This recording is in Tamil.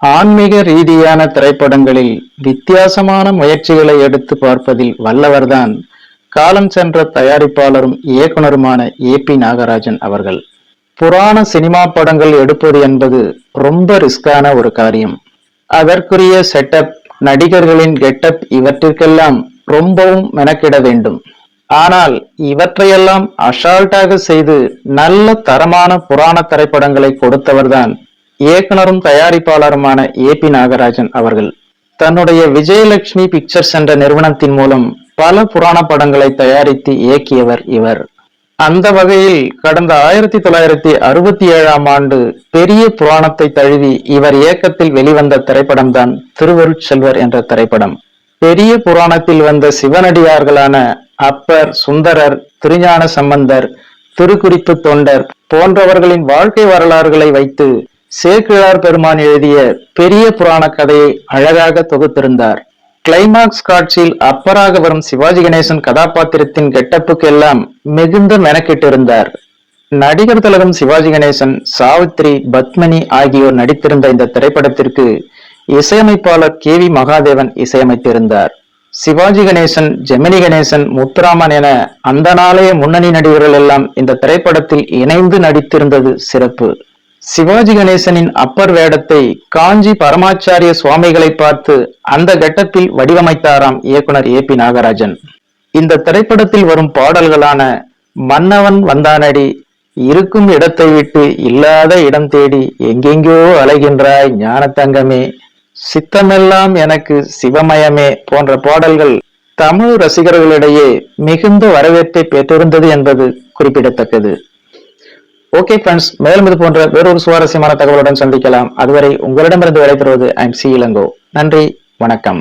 ஆன்மீக ரீதியான திரைப்படங்களில் வித்தியாசமான முயற்சிகளை எடுத்து பார்ப்பதில் வல்லவர்தான். காலம் சென்ற தயாரிப்பாளரும் இயக்குனருமான ஏ பி நாகராஜன் அவர்கள். புராண சினிமா படங்கள் எடுப்பது என்பது ரொம்ப ரிஸ்கான ஒரு காரியம். அதற்குரிய செட்டப் நடிகர்களின் கெட்டப் இவற்றிற்கெல்லாம் ரொம்பவும் மெனக்கிட வேண்டும். ஆனால் இவற்றையெல்லாம் அசால்ட்டாக செய்து நல்ல தரமான புராண திரைப்படங்களை கொடுத்தவர்தான் இயக்குனரும் தயாரிப்பாளருமான ஏ பி நாகராஜன் அவர்கள் தன்னுடைய விஜயலட்சுமி பிக்சர்ஸ் என்ற நிறுவனத்தின் மூலம் பல புராண படங்களை தயாரித்து இயக்கியவர் இவர். அந்த வகையில் கடந்த ஆயிரத்தி தொள்ளாயிரத்தி அறுபத்தி ஏழாம் ஆண்டு பெரிய புராணத்தை தழுவி இவர் இயக்கத்தில் வெளிவந்த திரைப்படம்தான் திருவருட்செல்வர் என்ற திரைப்படம். பெரிய புராணத்தில் வந்த சிவனடியார்களான அப்பர் சுந்தரர் திருஞான சம்பந்தர் திருக்குறிப்பு தொண்டர் போன்றவர்களின் வாழ்க்கை வரலாறுகளை வைத்து சேக்கிழார் பெருமான் எழுதிய பெரிய புராண கதையை அழகாக தொகுத்திருந்தார். கிளைமாக்ஸ் காட்சியில் அப்பராக வரும் சிவாஜி கணேசன் கதாபாத்திரத்தின் கெட்டப்புக்கு எல்லாம் மிகுந்த மெனக்கிட்டிருந்தார். நடிகர் திலகம் சிவாஜி கணேசன் சாவித்ரி பத்மினி ஆகியோர் நடித்திருந்த இந்த திரைப்படத்திற்கு இசையமைப்பாளர் கே வி மகாதேவன் இசையமைத்திருந்தார். சிவாஜி கணேசன் ஜெமினி கணேசன் முத்துராமன் என அந்த நாளைய முன்னணி நடிகர்கள் எல்லாம் இந்த திரைப்படத்தில் இணைந்து நடித்திருந்தது சிறப்பு. சிவாஜி கணேசனின் அப்பர் வேடத்தை காஞ்சி பரமாச்சாரிய சுவாமிகளை பார்த்து அந்த கட்டத்தில் வடிவமைத்தாராம் இயக்குனர் ஏ பி நாகராஜன். இந்த திரைப்படத்தில் வரும் பாடல்களான மன்னவன் வந்தானடி இருக்கும் இடத்தை விட்டு இல்லாத இடம் தேடி எங்கெங்கோ அலைகின்றாய் ஞானத்தங்கமே சித்தமெல்லாம் எனக்கு சிவமயமே போன்ற பாடல்கள் தமிழ் ரசிகர்களிடையே மிகுந்த வரவேற்பை பெற்றிருந்தது என்பது குறிப்பிடத்தக்கது. ஓகே ஃப்ரெண்ட்ஸ் மேலும் இது போன்ற வேறொரு சுவாரஸ்யமான தகவலுடன் சந்திக்கலாம். அதுவரை உங்களிடமிருந்து விடைபெறுவது ஐம் சி இளங்கோ. நன்றி வணக்கம்.